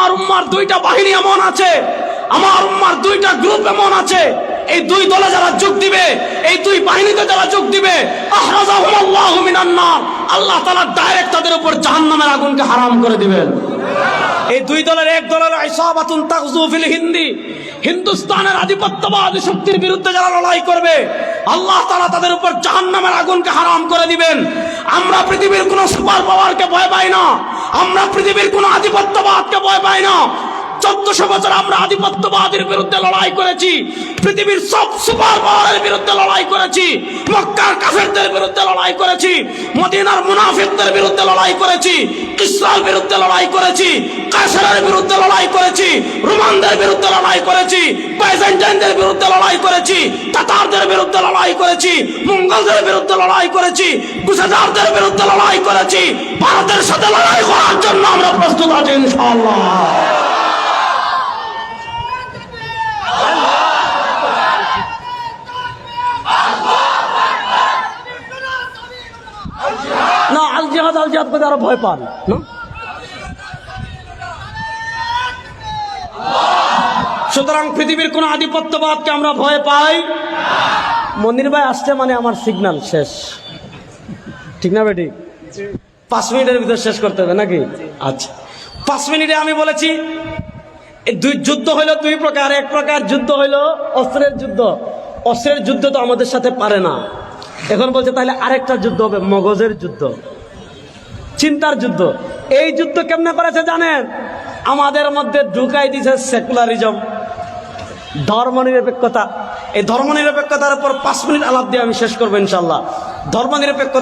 আমার উম্মার দুইটা বাহিনী এমন আছে, আমার উম্মার দুইটা গ্রুপ এমন আছে। এই দুই দলে যারা যোগ দিবে, এই দুই বাহিনীতে যারা যোগ দিবে আল্লাহ তাআলা ডাইরেক্ট তাদের উপর জাহান্নামের আগুনকে হারাম করে দিবেন। এই দুই দলের এক দলের ইসাবাতুন তাগজু ফিল হিন্দি। হিন্দুস্তানের আধিপত্যবাদী শক্তির বিরুদ্ধে যারা লড়াই করবে, আল্লাহ তাআলা তাদের উপর জাহান্নামের আগুনকে হারাম করে দিবেন। আমরা পৃথিবীর কোনো সুপার পাওয়ারকে ভয় পাই না। আমরা পৃথিবীর কোনো আধিপত্যবাদকে ভয় পাই না চোদ্দশো বছর আমরা আধিপত্যবাদের বিরুদ্ধে লড়াই করেছি পৃথিবীর সব সুপার পাওয়ারের বিরুদ্ধে লড়াই করেছি মক্কার কাফেরদের বিরুদ্ধে লড়াই করেছি মদিনার মুনাফিকদের বিরুদ্ধে লড়াই করেছি ইসরায়েল বিরুদ্ধে লড়াই করেছি কাশারের বিরুদ্ধে লড়াই করেছি রোমানদের বিরুদ্ধে লড়াই করেছি বাইজেন্টাইনদের বিরুদ্ধে লড়াই করেছি তাতারদের বিরুদ্ধে লড়াই করেছি মঙ্গলদের বিরুদ্ধে লড়াই করেছি গুজরাটদের বিরুদ্ধে লড়াই করেছি ভারতের সাথে লড়াই জন্য আমরা প্রস্তুত আছি না আরও ভয় পান সুতরাং পৃথিবীর কোন আধিপত্যবাদকে আমরা ভয় পাই। আসছে মানে আমার সিগন্যাল শেষ। ঠিক না, বেটি? পাঁচ মিনিটের ভিতর শেষ করতে হবে নাকি? আচ্ছা। পাঁচ মিনিটে আমি বলেছি দুই যুদ্ধ হইল দুই প্রকার। এক প্রকার যুদ্ধ হইল অস্ত্রের যুদ্ধ। অস্ত্রের যুদ্ধ তো আমাদের সাথে পারে না। এখন বলছে তাহলে আরেকটা যুদ্ধ হবে মগজের যুদ্ধ। চিন্তার যুদ্ধ। এই যুদ্ধ কেমনে করেছে জানেন? আমাদের মধ্যে ঢুকাই দিছে সেকুলারিজম। ধর্মনিরপেক্ষতা। এই ধর্মনিরপেক্ষতার উপর পাঁচ মিনিট আলাপ দিয়ে আমি শেষ করব ইনশাল্লাহ ধর্মনিরপেক্ষতা